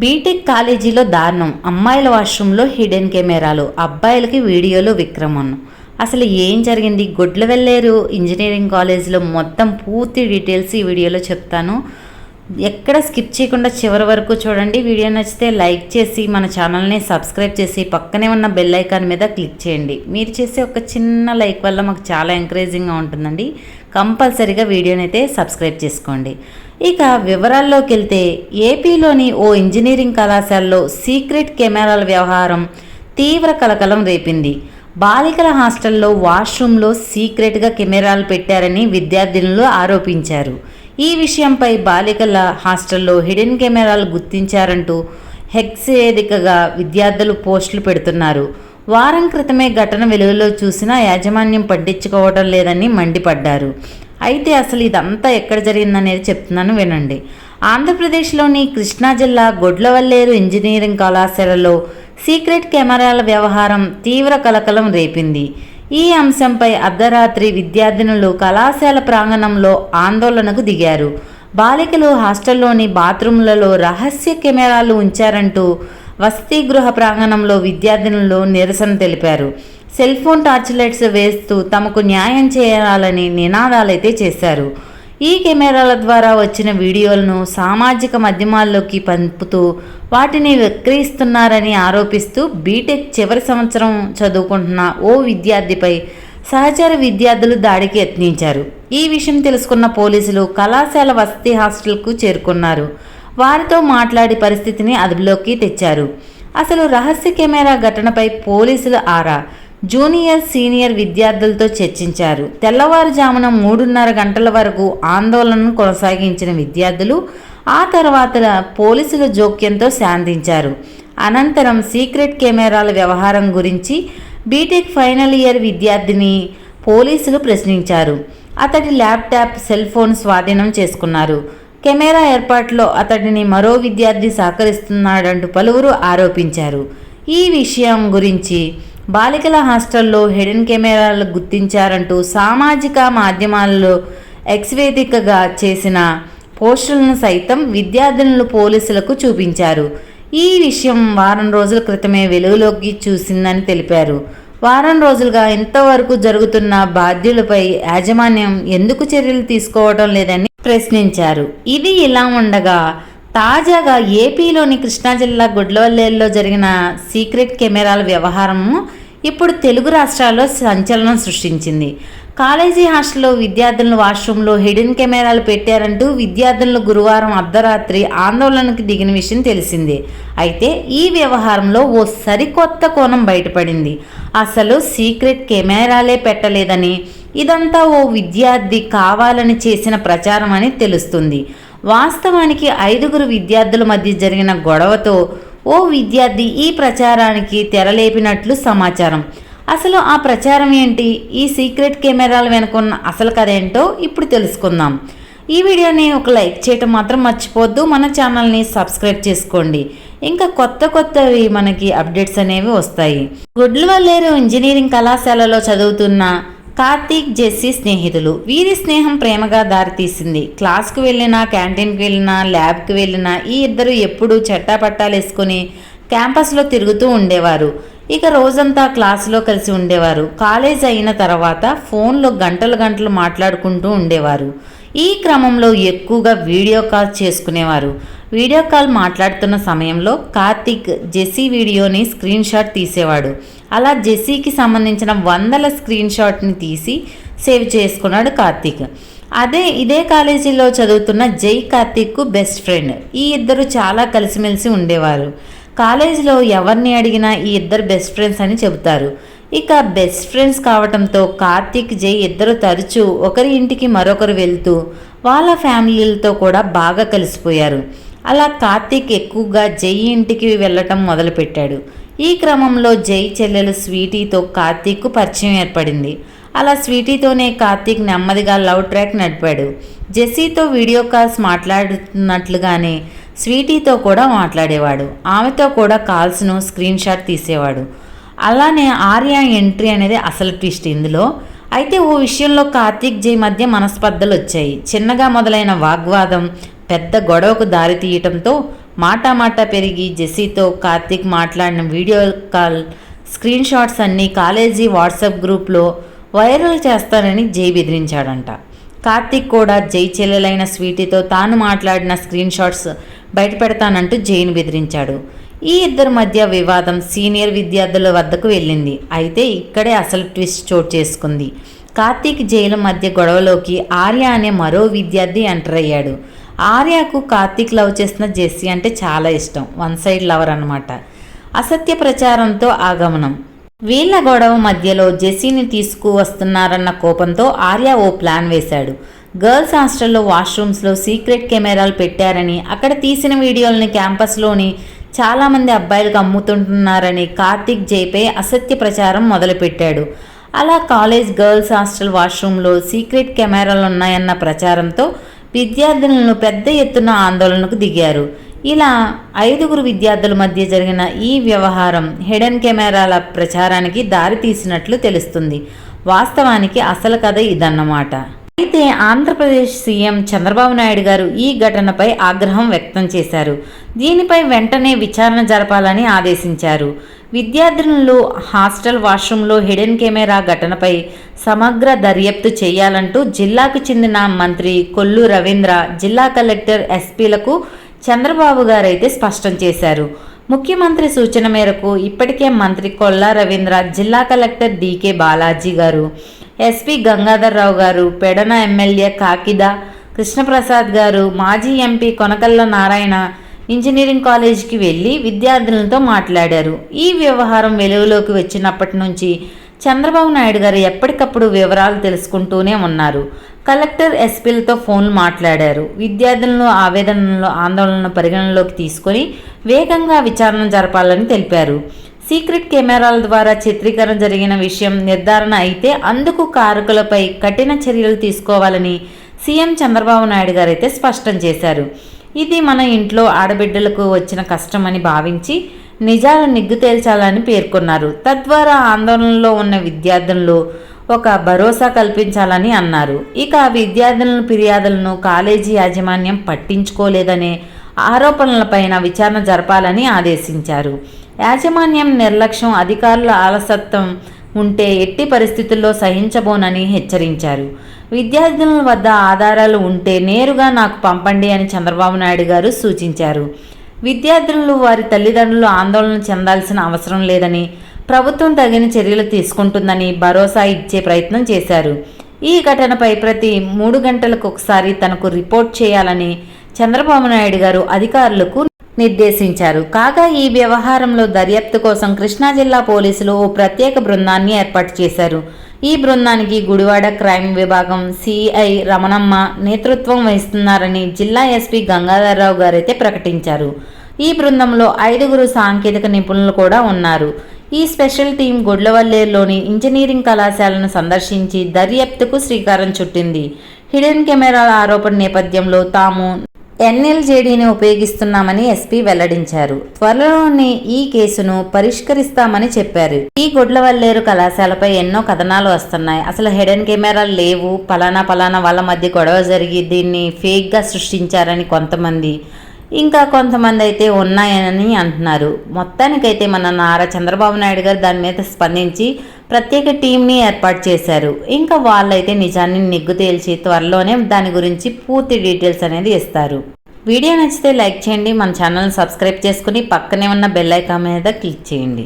BTech కాలేజీలో దారుణం. అమ్మాయిల వాష్రూమ్లో హిడెన్ కెమెరాలు. అబ్బాయిలకి వీడియోలో విక్రమన్. అసలు ఏం జరిగింది? గుడ్ల వెళ్ళారు ఇంజనీరింగ్ కాలేజీలో మొత్తం పూర్తి డీటెయిల్స్ ఈ వీడియోలో చెప్తాను. ఎక్కడ స్కిప్ చేయకుండా చివరి వరకు చూడండి. వీడియో నచ్చితే లైక్ చేసి మన ఛానల్ని సబ్స్క్రైబ్ చేసి పక్కనే ఉన్న బెల్ ఐకాన్ మీద క్లిక్ చేయండి. మీరు చేసే ఒక చిన్న లైక్ వల్ల మాకు చాలా ఎంకరేజింగ్గా ఉంటుందండి. కంపల్సరీగా వీడియోని అయితే సబ్స్క్రైబ్ చేసుకోండి. ఇక వివరాల్లోకి వెళ్తే ఏపీలోని ఓ ఇంజనీరింగ్ కళాశాలలో సీక్రెట్ కెమెరాల వ్యవహారం తీవ్ర కలకలం రేపింది. బాలికల హాస్టల్లో వాష్రూమ్లో సీక్రెట్గా కెమెరాలు పెట్టారని విద్యార్థినులు ఆరోపించారు. ఈ విషయంపై బాలికల హాస్టల్లో హిడెన్ కెమెరాలు గుర్తించారంటూ హెక్సేదికగా విద్యార్థులు పోస్టులు పెడుతున్నారు. వారం క్రితమే ఘటన వెలుగులో చూసినా యాజమాన్యం పట్టించుకోవడం లేదని మండిపడ్డారు. అయితే అసలు ఇదంతా ఎక్కడ జరిగిందనేది చెప్తున్నాను వినండి. ఆంధ్రప్రదేశ్లోని కృష్ణా జిల్లా గొడ్లవల్లేరు ఇంజనీరింగ్ కళాశాలలో సీక్రెట్ కెమెరాల వ్యవహారం తీవ్ర కలకలం రేపింది. ఈ అంశంపై అర్ధరాత్రి విద్యార్థినులు కళాశాల ప్రాంగణంలో ఆందోళనకు దిగారు. బాలికలు హాస్టల్లోని బాత్రూంలలో రహస్య కెమెరాలు ఉంచారంటూ వసతి గృహ ప్రాంగణంలో విద్యార్థినులు నిరసన తెలిపారు. సెల్ ఫోన్ టార్చ్ లైట్స్ వేస్తూ తమకు న్యాయం చేయాలని నినాదాలైతే చేశారు. ఈ కెమెరాల ద్వారా వచ్చిన వీడియోలను సామాజిక మాధ్యమాల్లోకి పంపుతూ వాటిని విక్రయిస్తున్నారని ఆరోపిస్తూ బీటెక్ చివరి సంవత్సరం చదువుకుంటున్న ఓ విద్యార్థిపై సహచర విద్యార్థులు దాడికి యత్నించారు. ఈ విషయం తెలుసుకున్న పోలీసులు కళాశాల వసతి హాస్టల్కు చేరుకున్నారు. వారితో మాట్లాడి పరిస్థితిని అదుపులోకి తెచ్చారు. అసలు రహస్య కెమెరా ఘటనపై పోలీసులు ఆరా? జూనియర్ సీనియర్ విద్యార్థులతో చర్చించారు. తెల్లవారుజామున మూడున్నర గంటల వరకు ఆందోళనను కొనసాగించిన విద్యార్థులు ఆ తర్వాత పోలీసుల జోక్యంతో శాంతించారు. అనంతరం సీక్రెట్ కెమెరాల వ్యవహారం గురించి బీటెక్ ఫైనల్ ఇయర్ విద్యార్థిని పోలీసులు ప్రశ్నించారు. అతడి ల్యాప్టాప్ సెల్ ఫోన్ స్వాధీనం చేసుకున్నారు. కెమెరా ఏర్పాట్లో అతడిని మరో విద్యార్థి సహకరిస్తున్నాడంటూ పలువురు ఆరోపించారు. ఈ విషయం గురించి బాలికల హాస్టల్లో హిడెన్ కెమెరాలు గుర్తించారంటూ సామాజిక మాధ్యమాల్లో ఎక్స్వేదికగా చేసిన పోస్టులను సైతం విద్యార్థినులు పోలీసులకు చూపించారు. ఈ విషయం వారం రోజుల క్రితమే వెలుగులోకి చూసిందని తెలిపారు. వారం రోజులుగా ఇంతవరకు జరుగుతున్న బాధ్యులపై యాజమాన్యం ఎందుకు చర్యలు తీసుకోవడం లేదని ప్రశ్నించారు. ఇది ఇలా ఉండగా తాజాగా ఏపీలోని కృష్ణా జిల్లా గుడ్లవల్లేరులో జరిగిన సీక్రెట్ కెమెరాల వ్యవహారము ఇప్పుడు తెలుగు రాష్ట్రాల్లో సంచలనం సృష్టించింది. కాలేజీ హాస్టల్లో విద్యార్థులను వాష్రూంలో హిడెన్ కెమెరాలు పెట్టారంటూ విద్యార్థులను గురువారం అర్ధరాత్రి ఆందోళనకు దిగిన విషయం తెలిసిందే. అయితే ఈ వ్యవహారంలో ఓ సరికొత్త కోణం బయటపడింది. అసలు సీక్రెట్ కెమెరాలే పెట్టలేదని ఇదంతా ఓ విద్యార్థి కావాలని చేసిన ప్రచారం అని తెలుస్తుంది. వాస్తవానికి ఐదుగురు విద్యార్థుల మధ్య జరిగిన గొడవతో ఓ విద్యార్థి ఈ ప్రచారానికి తెరలేపినట్లు సమాచారం. అసలు ఆ ప్రచారం ఏంటి? ఈ సీక్రెట్ కెమెరాల వెనుకున్న అసలు కథ ఏంటో ఇప్పుడు తెలుసుకుందాం. ఈ వీడియోని ఒక లైక్ చేయటం మాత్రం మర్చిపోవద్దు. మన ఛానల్ని సబ్స్క్రైబ్ చేసుకోండి. ఇంకా కొత్త కొత్తవి మనకి అప్డేట్స్ అనేవి వస్తాయి. గుడ్లవల్లేరు ఇంజనీరింగ్ కళాశాలలో చదువుతున్న కార్తీక్ జెస్సీ స్నేహితులు. వీరి స్నేహం ప్రేమగా దారితీసింది. క్లాస్కి వెళ్ళినా క్యాంటీన్కి వెళ్ళినా ల్యాబ్కి వెళ్ళినా ఈ ఇద్దరు ఎప్పుడూ చట్టాపట్టాలు వేసుకొని క్యాంపస్లో తిరుగుతూ ఉండేవారు. ఇక రోజంతా క్లాసులో కలిసి ఉండేవారు. కాలేజ్ అయిన తర్వాత ఫోన్లో గంటలు గంటలు మాట్లాడుకుంటూ ఉండేవారు. ఈ క్రమంలో ఎక్కువగా వీడియో కాల్ చేసుకునేవారు. వీడియో కాల్ మాట్లాడుతున్న సమయంలో కార్తీక్ జెస్సీ వీడియోని స్క్రీన్ షాట్ తీసేవాడు. అలా జెస్సీకి సంబంధించిన వందల స్క్రీన్ షాట్ని తీసి సేవ్ చేసుకున్నాడు కార్తీక్. అదే ఇదే కాలేజీలో చదువుతున్న జై కార్తీక్కు బెస్ట్ ఫ్రెండ్. ఈ ఇద్దరు చాలా కలిసిమెలిసి ఉండేవారు. కాలేజీలో ఎవరిని అడిగినా ఈ ఇద్దరు బెస్ట్ ఫ్రెండ్స్ అని చెబుతారు. ఇక బెస్ట్ ఫ్రెండ్స్ కావడంతో కార్తీక్ జై ఇద్దరు తరచూ ఒకరి ఇంటికి మరొకరు వెళ్తూ వాళ్ళ ఫ్యామిలీలతో కూడా బాగా కలిసిపోయారు. అలా కార్తీక్ ఎక్కువగా జై ఇంటికి వెళ్ళటం మొదలుపెట్టాడు. ఈ క్రమంలో జై చెల్లెలు స్వీటీతో కార్తీక్కు పరిచయం ఏర్పడింది. అలా స్వీటీతోనే కార్తీక్ నెమ్మదిగా లవ్ ట్రాక్ నడిపాడు. జెస్సీతో వీడియో కాల్స్ మాట్లాడుతున్నట్లుగానే స్వీటీతో కూడా మాట్లాడేవాడు. ఆమెతో కూడా కాల్స్ను స్క్రీన్ షాట్ తీసేవాడు. అలానే ఆర్య ఎంట్రీ అనేది అసలు ట్విస్ట్ ఇందులో. అయితే ఓ విషయంలో కార్తీక్ జై మధ్య మనస్పర్ధలు వచ్చాయి చిన్నగా మొదలైన వాగ్వాదం పెద్ద గొడవకు దారితీయటంతో మాట మాట పెరిగి జెస్సీతో కార్తీక్ మాట్లాడిన వీడియో కాల్ స్క్రీన్ షాట్స్ అన్నీ కాలేజీ వాట్సాప్ గ్రూప్లో వైరల్ చేస్తానని జై బెదిరించాడంట. కార్తీక్ కూడా జై చెల్లెలైన స్వీటీతో తాను మాట్లాడిన స్క్రీన్ షాట్స్ బయటపెడతానంటూ జైను బెదిరించాడు. ఈ ఇద్దరి మధ్య వివాదం సీనియర్ విద్యార్థుల వద్దకు వెళ్ళింది. అయితే ఇక్కడే అసలు ట్విస్ట్ చోటు చేసుకుంది. కార్తీక్ జైలు మధ్య గొడవలోకి ఆర్య అనే మరో విద్యార్థి ఎంటర్ అయ్యాడు. ఆర్యకు కార్తీక్ లవ్ చేసిన జెస్సీ అంటే చాలా ఇష్టం. వన్ సైడ్ లవర్ అనమాట అసత్య ప్రచారంతో ఆగమనం. వీళ్ళ గొడవ మధ్యలో జెస్సీని తీసుకువస్తున్నారన్న కోపంతో ఆర్య ఓ ప్లాన్ వేశాడు. గర్ల్స్ హాస్టల్లో వాష్రూమ్స్లో సీక్రెట్ కెమెరాలు పెట్టారని అక్కడ తీసిన వీడియోలని క్యాంపస్లోని చాలామంది అబ్బాయిలకు అమ్ముతుంటున్నారని కార్తీక్ జైపై అసత్య ప్రచారం మొదలుపెట్టాడు. అలా కాలేజ్ గర్ల్స్ హాస్టల్ వాష్రూమ్లో సీక్రెట్ కెమెరాలు ఉన్నాయన్న ప్రచారంతో విద్యార్థులను పెద్ద ఎత్తున ఆందోళనకు దిగారు. ఇలా ఐదుగురు విద్యార్థుల మధ్య జరిగిన ఈ వ్యవహారం హిడెన్ కెమెరాల ప్రచారానికి దారి తీసినట్లు తెలుస్తుంది. వాస్తవానికి అసలు కథ ఇదన్నమాట. అయితే ఆంధ్రప్రదేశ్ సీఎం చంద్రబాబు నాయుడు గారు ఈ ఘటనపై ఆగ్రహం వ్యక్తం చేశారు. దీనిపై వెంటనే విచారణ జరపాలని ఆదేశించారు. విద్యార్థినులు హాస్టల్ వాష్రూంలో హిడెన్ కెమెరా ఘటనపై సమగ్ర దర్యాప్తు చేయాలంటూ జిల్లాకు చెందిన మంత్రి కొల్లు రవీంద్ర జిల్లా కలెక్టర్ ఎస్పీలకు చంద్రబాబు గారైతే స్పష్టం చేశారు. ముఖ్యమంత్రి సూచన మేరకు ఇప్పటికే మంత్రి కొల్లా రవీంద్ర జిల్లా కలెక్టర్ డీకే బాలాజీ గారు ఎస్పీ గంగాధర్రావు గారు పెడన ఎమ్మెల్యే కాకిద కృష్ణప్రసాద్ గారు మాజీ ఎంపీ కొనకల్ల నారాయణ ఇంజనీరింగ్ కాలేజీకి వెళ్ళి విద్యార్థులతో మాట్లాడారు. ఈ వ్యవహారం వెలుగులోకి వచ్చినప్పటి నుంచి చంద్రబాబు నాయుడు గారు ఎప్పటికప్పుడు వివరాలు తెలుసుకుంటూనే ఉన్నారు. కలెక్టర్ ఎస్పీలతో ఫోన్లు మాట్లాడారు. విద్యార్థులను ఆవేదనలు ఆందోళనను పరిగణనలోకి తీసుకొని వేగంగా విచారణ జరపాలని తెలిపారు. సీక్రెట్ కెమెరాల ద్వారా చిత్రీకరణ జరిగిన విషయం నిర్ధారణ అయితే అందుకు కారకులపై కఠిన చర్యలు తీసుకోవాలని సీఎం చంద్రబాబు నాయుడు గారు అయితే స్పష్టం చేశారు. ఇది మన ఇంట్లో ఆడబిడ్డలకు వచ్చిన కష్టమని భావించి నిజాలు నిగ్గు తేల్చాలని పేర్కొన్నారు. తద్వారా ఆందోళనలో ఉన్న విద్యార్థులు ఒక భరోసా కల్పించాలని అన్నారు. ఇక విద్యార్థులను ఫిర్యాదులను కాలేజీ యాజమాన్యం పట్టించుకోలేదనే ఆరోపణలపైన విచారణ జరపాలని ఆదేశించారు. యాజమాన్యం నిర్లక్ష్యం అధికారుల ఆలసత్వం ఉంటే ఎట్టి పరిస్థితుల్లో సహించబోనని హెచ్చరించారు. విద్యార్థినుల వద్ద ఆధారాలు ఉంటే నేరుగా నాకు పంపండి అని చంద్రబాబు నాయుడు గారు సూచించారు. విద్యార్థులు వారి తల్లిదండ్రులు ఆందోళన చెందాల్సిన అవసరం లేదని ప్రభుత్వం తగిన చర్యలు తీసుకుంటుందని భరోసా ఇచ్చే ప్రయత్నం చేశారు. ఈ ఘటనపై ప్రతి మూడు గంటలకు ఒకసారి తనకు రిపోర్ట్ చేయాలని చంద్రబాబు నాయుడు గారు అధికారులకు నిర్దేశించారు. కాగా ఈ వ్యవహారంలో దర్యాప్తు కోసం కృష్ణా జిల్లా పోలీసులు ఓ ప్రత్యేక బృందాన్ని ఏర్పాటు చేశారు. ఈ బృందానికి గుడివాడ క్రైమ్ విభాగం సిఐ రమణమ్మ నేతృత్వం వహిస్తున్నారని జిల్లా ఎస్పీ గంగాధరరావు గారైతే ప్రకటించారు. ఈ బృందంలో ఐదుగురు సాంకేతిక నిపుణులు కూడా ఉన్నారు. ఈ స్పెషల్ టీం గుడ్లవల్లేరులోని ఇంజనీరింగ్ కళాశాలను సందర్శించి దర్యాప్తుకు శ్రీకారం చుట్టింది. హిడెన్ కెమెరాల ఆరోపణ నేపథ్యంలో తాము ఎన్ఎల్జేడీని ఉపయోగిస్తున్నామని ఎస్పీ వెల్లడించారు. త్వరలోనే ఈ కేసును పరిష్కరిస్తామని చెప్పారు. ఈ గుడ్లవల్లేరు కళాశాలపై ఎన్నో కథనాలు వస్తున్నాయి. అసలు హెడెన్ కెమెరాలు లేవు. పలానా పలానా వాళ్ళ మధ్య గొడవ జరిగి దీన్ని ఫేక్గా సృష్టించారని కొంతమంది. ఇంకా కొంతమంది అయితే ఉన్నాయని అంటున్నారు. మొత్తానికైతే మన నారా చంద్రబాబు నాయుడు గారు దాని మీద స్పందించి ప్రత్యేక టీంని ఏర్పాటు చేశారు. ఇంకా వాళ్ళైతే నిజాన్ని నిగ్గు తేల్చి త్వరలోనే దాని గురించి పూర్తి డీటెయిల్స్ అనేది ఇస్తారు. వీడియో నచ్చితే లైక్ చేయండి మన ఛానల్ని సబ్స్క్రైబ్ చేసుకుని పక్కనే ఉన్న బెల్ ఐకాన్ మీద క్లిక్ చేయండి.